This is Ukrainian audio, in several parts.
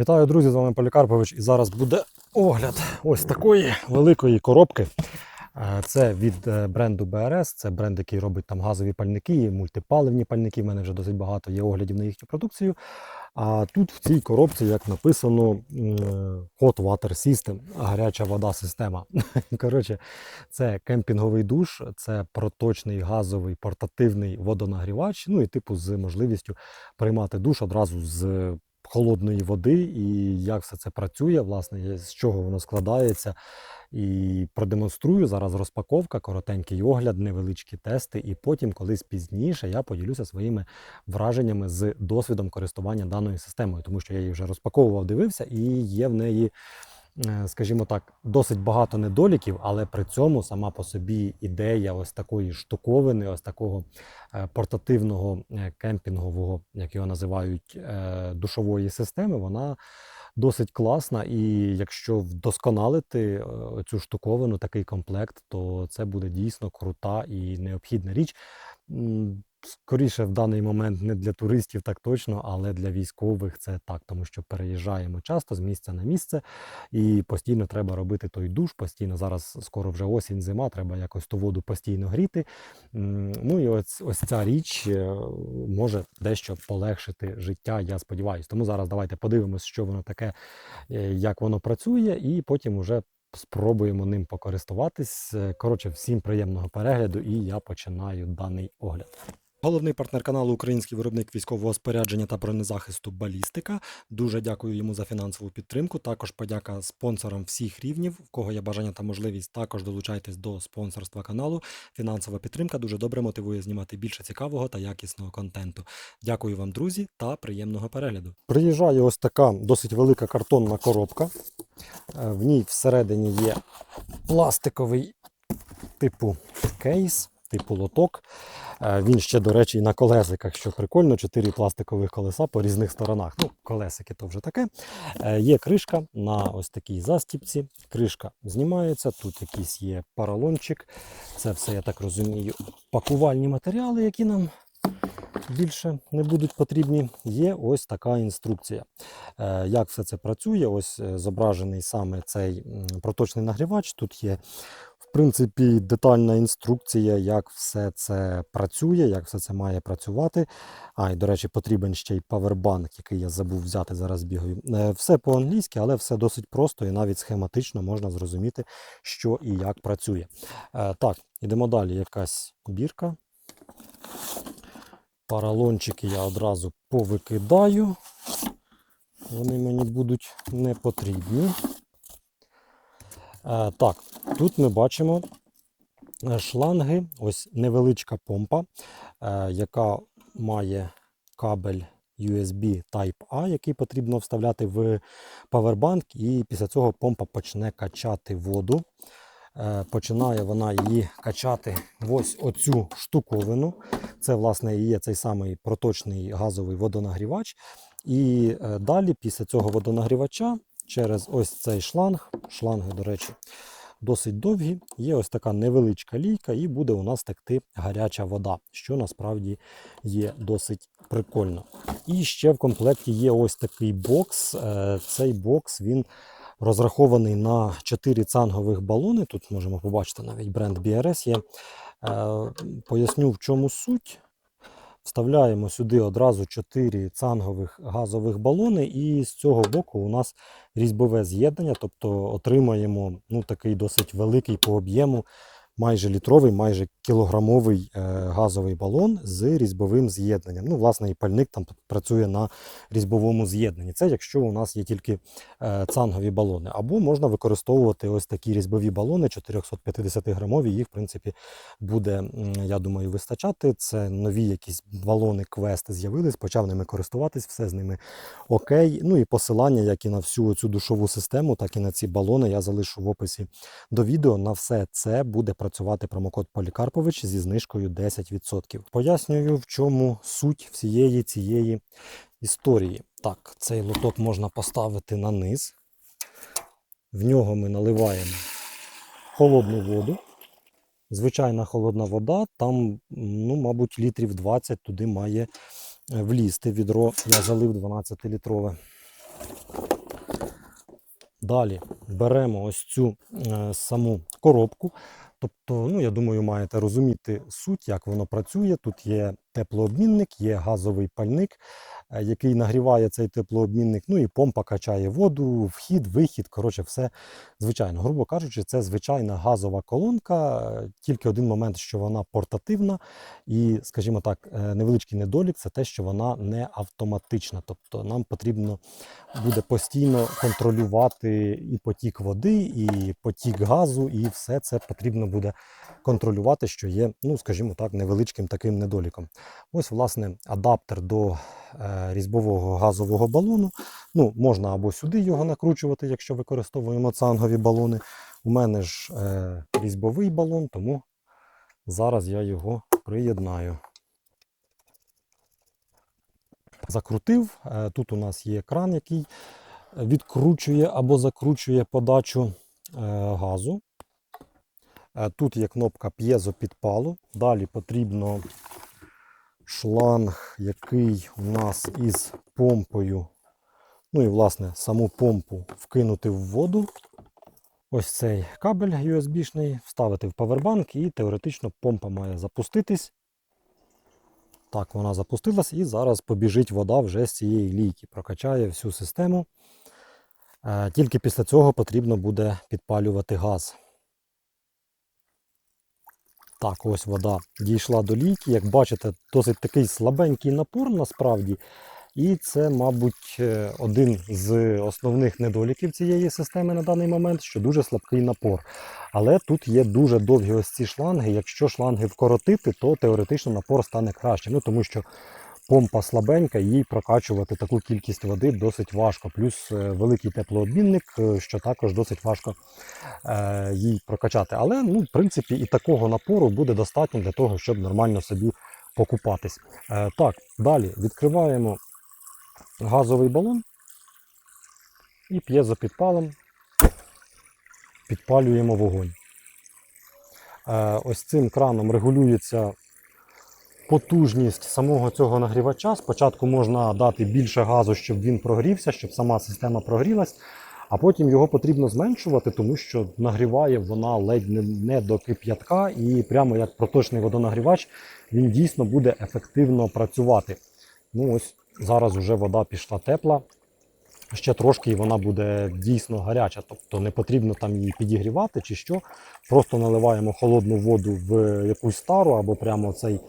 Вітаю, друзі! З вами Полікарпович. І зараз буде огляд ось такої великої коробки. Е, Це від е, бренду BRS, це бренд, який робить там газові пальники, мультипаливні пальники. У мене вже досить багато є оглядів на їхню продукцію. А тут в цій коробці, як написано, Hot Water System, гаряча вода система. Коротше, це кемпінговий душ, це проточний газовий портативний водонагрівач. Ну і типу з можливістю приймати душ одразу з холодної води, і як все це працює, власне, з чого воно складається. І продемонструю зараз розпаковка, коротенький огляд, невеличкі тести, і потім, колись пізніше, я поділюся своїми враженнями з досвідом користування даною системою, тому що я її вже розпаковував, дивився, і є в неї, скажімо так, досить багато недоліків, але при цьому сама по собі ідея ось такої штуковини, ось такого е, портативного е, кемпінгового, як його називають, е, душової системи, вона досить класна. І якщо вдосконалити е, цю штуковину, такий комплект, то це буде дійсно крута і необхідна річ. Скоріше в даний момент не для туристів, так точно, але для військових це так, тому що переїжджаємо часто з місця на місце, і постійно треба робити той душ. Постійно зараз скоро вже осінь, зима, треба якось ту воду постійно гріти. Ну і ось, ось ця річ е, може дещо полегшити життя, я сподіваюся. Тому зараз давайте подивимось, що воно таке, е, як воно працює, і потім уже спробуємо ним покористуватись. Е, Коротше, всім приємного перегляду, і я починаю даний огляд. Головний партнер каналу Український виробник військового спорядження та бронезахисту Балістика. Дуже дякую йому за фінансову підтримку. Також подяка спонсорам всіх рівнів. В кого є бажання та можливість, також долучайтесь до спонсорства каналу. Фінансова підтримка дуже добре мотивує знімати більше цікавого та якісного контенту. Дякую вам, друзі, та приємного перегляду. Приїжджає ось така досить велика картонна коробка. Е, В ній всередині є пластиковий типу кейс, типу лоток. Е, Він ще, до речі, і на колесиках, що прикольно, чотири пластикових колеса по різних сторонах. Ну, колесики то вже таке. Е, Є кришка на ось такій застіпці. Кришка знімається, тут якийсь є поролончик. Це все, я так розумію, пакувальні матеріали, які нам більше не будуть потрібні. Є ось така інструкція. Е, Як все це працює? Ось зображений саме цей проточний нагрівач. Тут є принципі, детальна інструкція, як все це працює, як все це має працювати. А, і, до речі, потрібен ще й павербанк, який я забув взяти, зараз бігаю. Е, Все по-англійськи, але все досить просто і навіть схематично можна зрозуміти, що і як працює. Е, Так, ідемо далі. Якась бірка. Паралончики я одразу повикидаю. Вони мені будуть не потрібні. Е, Так, тут ми бачимо е, шланги, ось невеличка помпа, е, яка має кабель USB Type-A, який потрібно вставляти в павербанк, і після цього помпа почне качати воду. Е, Починає вона її качати ось оцю штуковину. Це, власне, і є цей самий проточний газовий водонагрівач. І далі, після цього водонагрівача, через ось цей шланг, шланги, до речі, досить довгі, є ось така невеличка лійка, і буде у нас текти гаряча вода, що насправді є досить прикольно. І ще в комплекті є ось такий бокс. Е, Цей бокс він розрахований на 4 цангових балони. Тут можемо побачити навіть бренд BRS є. Е, Поясню, в чому суть. Вставляємо сюди одразу 4 цангових газових балони, і з цього боку у нас різьбове з'єднання, тобто отримаємо ну, такий досить великий по об'єму, майже літровий, майже кілограмовий е, газовий балон з різьбовим з'єднанням. Ну, власне, і пальник там працює на різьбовому з'єднанні. Це якщо у нас є тільки е, цангові балони. Або можна використовувати ось такі різьбові балони 450 грамові. Їх, в принципі, буде, я думаю, вистачати. Це нові якісь балони квест з'явились, почав ними користуватись, все з ними окей. Ну і посилання, як і на всю цю душову систему, так і на ці балони я залишу в описі до відео. На все це буде працювати промокод Полікарпович зі знижкою 10%. Пояснюю, в чому суть всієї цієї історії. Так, цей лоток можна поставити на низ. В нього ми наливаємо холодну воду. Звичайна холодна вода, там, ну, мабуть, літрів 20 туди має е, влізти. Відро я залив 12-літрове. Далі беремо ось цю е, саму коробку. Тобто, ну, я думаю, маєте розуміти суть, як воно працює. Тут є теплообмінник, є газовий пальник, е, який нагріває цей теплообмінник. Ну і помпа качає воду, вхід, вихід. Коротше, все звичайно. Грубо кажучи, це звичайна газова колонка. е, Тільки один момент, що вона портативна, і, скажімо так, е, невеличкий недолік це те, що вона не автоматична. Тобто нам потрібно буде постійно контролювати і потік води, і потік газу, і все це потрібно буде контролювати, що є, ну скажімо так, невеличким таким недоліком. Ось, власне, адаптер до е, різьбового газового балону. Ну, можна або сюди його накручувати, якщо використовуємо цангові балони. У мене ж е, різьбовий балон, тому зараз я його приєднаю. Закрутив. Е, Тут у нас є кран, який відкручує або закручує подачу газу. Тут є кнопка п'єзопідпалу. Далі потрібно шланг, який у нас із помпою. Ну і, власне, саму помпу вкинути в воду. Ось цей кабель USB-шний, вставити в павербанк, і теоретично помпа має запуститись. Так, вона запустилась і зараз побіжить вода вже з цієї лійки, прокачає всю систему. Е, Тільки після цього потрібно буде підпалювати газ. Так, ось вода дійшла до лійки. Як бачите, досить такий слабенький напор насправді. І це, мабуть, е, один з основних недоліків цієї системи на даний момент, що дуже слабкий напор. Але тут є дуже довгі ось ці шланги. Якщо шланги вкоротити, то теоретично напор стане краще. Ну тому що помпа слабенька, їй прокачувати таку кількість води досить важко. Плюс е, великий теплообмінник, е, що також досить важко е, їй прокачати. Але, ну, в принципі, і такого напору буде достатньо для того, щоб нормально собі покупатись. Так, далі відкриваємо газовий балон і п'єзопідпалом підпалюємо вогонь. Ось цим краном регулюється потужність самого цього нагрівача. Спочатку можна дати більше газу, щоб він прогрівся, щоб сама система прогрілась, а потім його потрібно зменшувати, тому що нагріває вона ледь не, до кип'ятка, і прямо як проточний водонагрівач він дійсно буде ефективно працювати. Ну ось зараз вже вода пішла тепла. Ще трошки і вона буде дійсно гаряча, тобто не потрібно там її підігрівати чи що. Просто наливаємо холодну воду в якусь стару або прямо цей,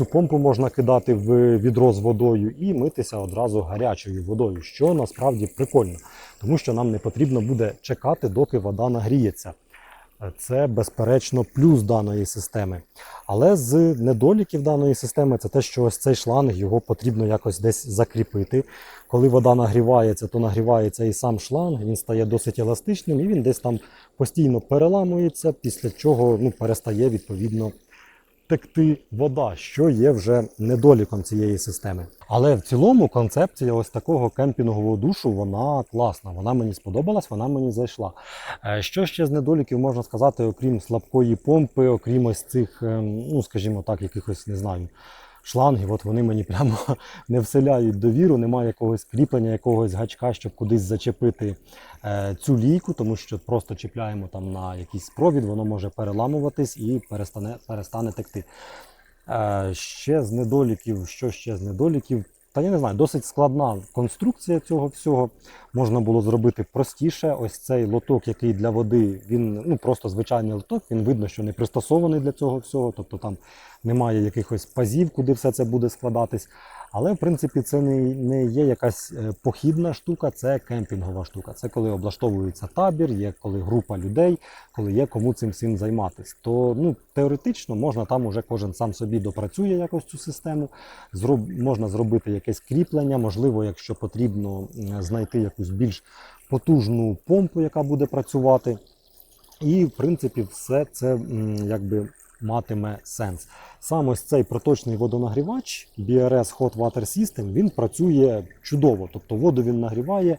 цю помпу можна кидати в відро з водою і митися одразу гарячою водою, що насправді прикольно, тому що нам не потрібно буде чекати, доки вода нагріється. Це безперечно плюс даної системи. Але з недоліків даної системи це те, що ось цей шланг його потрібно якось десь закріпити. Коли вода нагрівається, то нагрівається і сам шланг, він стає досить еластичним і він десь там постійно переламується, після чого ну, перестає відповідно текти вода, що є вже недоліком цієї системи. Але в цілому концепція ось такого кемпінгового душу вона класна. Вона мені сподобалась, вона мені зайшла. Е, Що ще з недоліків можна сказати, окрім слабкої помпи, окрім ось цих, ем, ну скажімо так, якихось не знаю. Шлангів, от вони мені прямо не вселяють довіру, немає якогось кріплення, якогось гачка, щоб кудись зачепити е, цю лійку, тому що просто чіпляємо там на якийсь провід, воно може переламуватись і перестане, перестане текти. Е, ще з недоліків, що ще з недоліків? Та я не знаю, досить складна конструкція цього всього. Можна було зробити простіше. Ось цей лоток, який для води, він ну просто звичайний лоток. Він видно, що не пристосований для цього всього. Тобто там немає якихось пазів, куди все це буде складатись. Але в принципі це не, не є якась е, похідна штука, це кемпінгова штука. Це коли облаштовується табір, є коли група людей, коли є кому цим всім займатися. То ну, теоретично можна там уже кожен сам собі допрацює якось цю систему. Зроб, можна зробити якесь кріплення, можливо, якщо потрібно знайти якусь більш потужну помпу, яка буде працювати. І, в принципі, все це якби матиме сенс. Сам ось цей проточний водонагрівач BRS Hot Water System, він працює чудово. Тобто воду він нагріває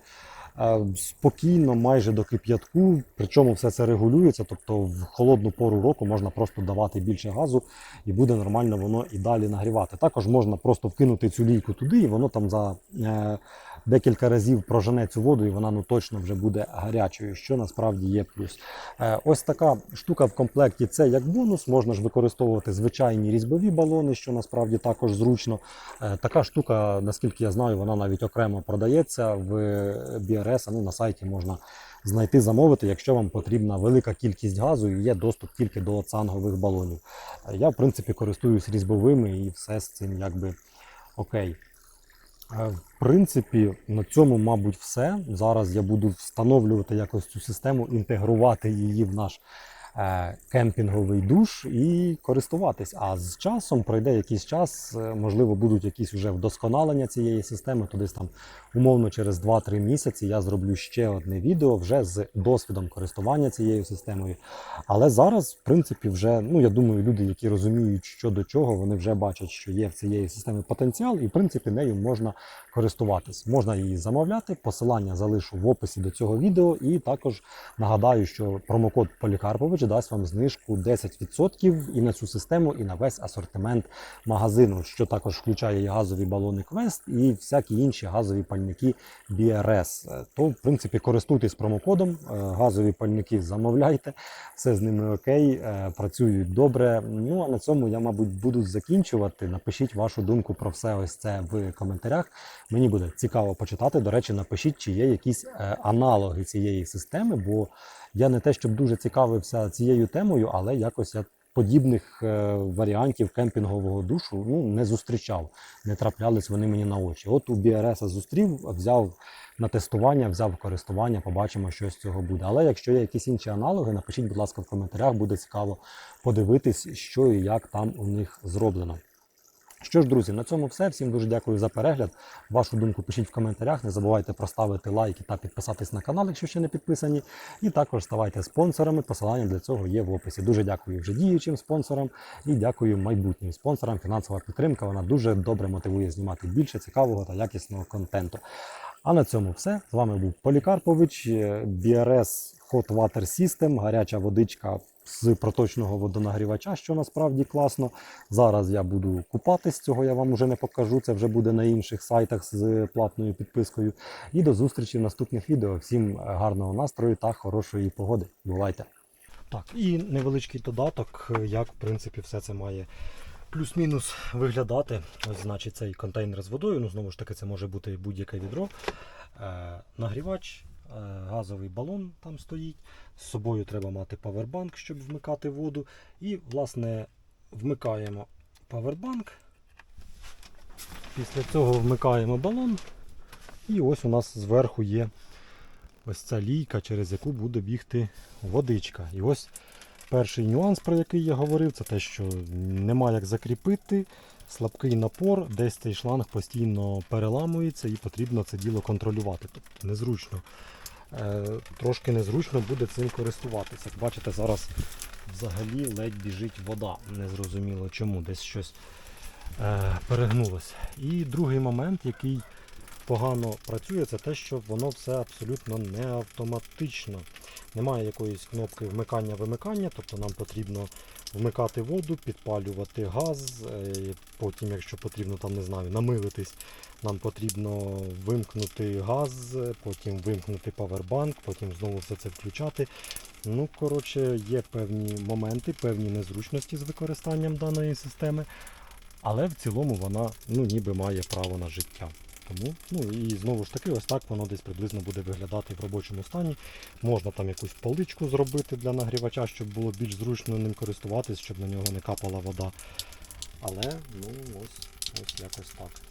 е, спокійно, майже до кип'ятку. Причому все це регулюється. Тобто в холодну пору року можна просто давати більше газу і буде нормально воно і далі нагрівати. Також можна просто вкинути цю лійку туди, і воно там за е, декілька разів прожене цю воду, і вона ну точно вже буде гарячою, що насправді є плюс. Е, Ось така штука в комплекті. Це як бонус. Можна ж використовувати звичайні різьбові балони, що насправді також зручно. Е, Така штука, наскільки я знаю, вона навіть окремо продається в BRS, ну на сайті можна знайти, замовити, якщо вам потрібна велика кількість газу і є доступ тільки до цангових балонів. Е, Я, в принципі, користуюсь різьбовими і все з цим якби окей. Е, В принципі, на цьому, мабуть, все. Зараз я буду встановлювати якось цю систему, інтегрувати її в наш кемпінговий душ і користуватись. А з часом пройде якийсь час, е, можливо, будуть якісь вже вдосконалення цієї системи. То десь там умовно через 2-3 місяці я зроблю ще одне відео вже з досвідом користування цією системою. Але зараз, в принципі, вже ну я думаю, люди, які розуміють, що до чого, вони вже бачать, що є в цієї системи потенціал, і в принципі нею можна користуватись. Можна її замовляти. Посилання залишу в описі до цього відео. І також нагадаю, що промокод Полікарпович дасть вам знижку 10% і на цю систему, і на весь асортимент магазину, що також включає і газові балони Quest, і всякі інші газові пальники BRS. Е, То, в принципі, користуйтесь промокодом, е, газові пальники замовляйте, все з ними окей, е, працюють добре. Ну а на цьому я, мабуть, буду закінчувати. Напишіть вашу думку про все ось це в коментарях. Мені буде цікаво почитати. До речі, напишіть, чи є якісь аналоги цієї системи, бо я не те, щоб дуже цікавився цією темою, але якось я подібних е, варіантів кемпінгового душу ну, не зустрічав. Не траплялись вони мені на очі. От у BRS зустрів, взяв на тестування, взяв користування, побачимо, що з цього буде. Але якщо є якісь інші аналоги, напишіть, будь ласка, в коментарях, буде цікаво подивитись, що і як там у них зроблено. Що ж, друзі, на цьому все. Всім дуже дякую за перегляд. Вашу думку пишіть в коментарях. Не забувайте проставити лайки та підписатись на канал, якщо ще не підписані. І також ставайте спонсорами. Посилання для цього є в описі. Дуже дякую вже діючим спонсорам і дякую майбутнім спонсорам. Фінансова підтримка вона дуже добре мотивує знімати більше цікавого та якісного контенту. А на цьому все. З вами був Полікарпович, е, BRS Hot Water System, гаряча водичка з проточного водонагрівача, що насправді класно. Зараз я буду купатись, цього я вам вже не покажу. Це вже буде на інших сайтах з платною підпискою. І до зустрічі в наступних відео. Всім гарного настрою та хорошої погоди. Бувайте! Так, і невеличкий додаток, як в принципі все це має плюс-мінус виглядати. Ось, значить, цей контейнер з водою. Ну, знову ж таки, це може бути будь-яке відро. Е, нагрівач, газовий балон там стоїть. З собою треба мати павербанк, щоб вмикати воду. І, власне, вмикаємо павербанк. Після цього вмикаємо балон. І ось у нас зверху є ось ця лійка, через яку буде бігти водичка. І ось перший нюанс, про який я говорив, це те, що нема як закріпити, слабкий напор, десь цей шланг постійно переламується і потрібно це діло контролювати. Тобто незручно. Е, трошки незручно буде цим користуватися. Як бачите, зараз взагалі ледь біжить вода. Незрозуміло чому, десь щось е, перегнулося. І другий момент, який погано працює, це те, що воно все абсолютно не автоматично. Немає якоїсь кнопки вмикання-вимикання, тобто нам потрібно вмикати воду, підпалювати газ, е, потім, якщо потрібно там, не знаю, намилитись, нам потрібно вимкнути газ, потім вимкнути павербанк, потім знову все це включати. Ну, коротше, є певні моменти, певні незручності з використанням даної системи, але в цілому вона ну, ніби має право на життя. Тому, ну і знову ж таки, ось так воно десь приблизно буде виглядати в робочому стані. Можна там якусь поличку зробити для нагрівача, щоб було більш зручно ним користуватись, щоб на нього не капала вода. Але ну ось, ось якось так.